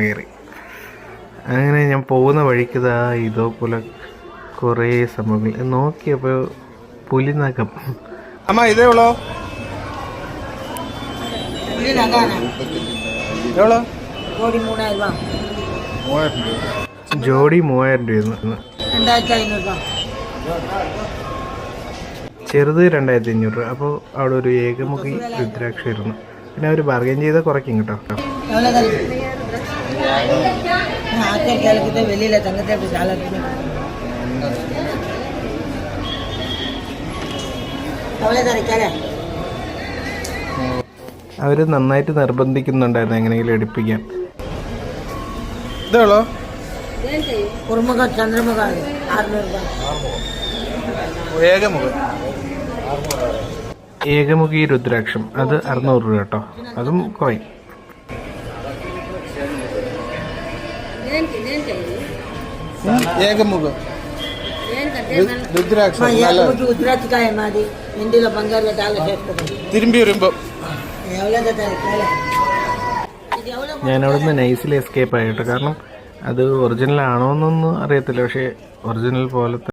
കയറി. അങ്ങനെ ഞാൻ പോകുന്ന വഴിക്ക് ഇതാ ഇതോപോലെ കുറേ സംഭവങ്ങൾ. നോക്കിയപ്പോൾ പുലിനകം. അമ്മ ഇതേ ഉള്ളോ? ജോഡി മൂവായിരം രൂപ ചെറുത് രണ്ടായിരത്തി അഞ്ഞൂറ് രൂപ. അപ്പോൾ അവിടെ ഒരു ഏകമുഖി രുദ്രാക്ഷ ഇരുന്നു. പിന്നെ അവർ ബാർഗൈൻ ചെയ്ത് കുറയ്ക്കും കേട്ടോ. അവർ നന്നായിട്ട് നിർബന്ധിക്കുന്നുണ്ടായിരുന്നു എങ്ങനെയെങ്കിലും എടുപ്പിക്കാൻ. ഇതാണോ കുറുമുഖ ചന്ദ്രമുഖ ഏകമുഖ. ഏകമുഖി രുദ്രാക്ഷം. അത് അറുന്നൂറ് രൂപ കേട്ടോ. അതും കുറയും ഞാനവിടുന്ന് നൈസിൽ എസ്കേപ്പ് ആയിട്ട് കാരണം അത് ഒറിജിനൽ ആണോന്നൊന്നും അറിയത്തില്ല. പക്ഷെ ഒറിജിനൽ പോലത്തെ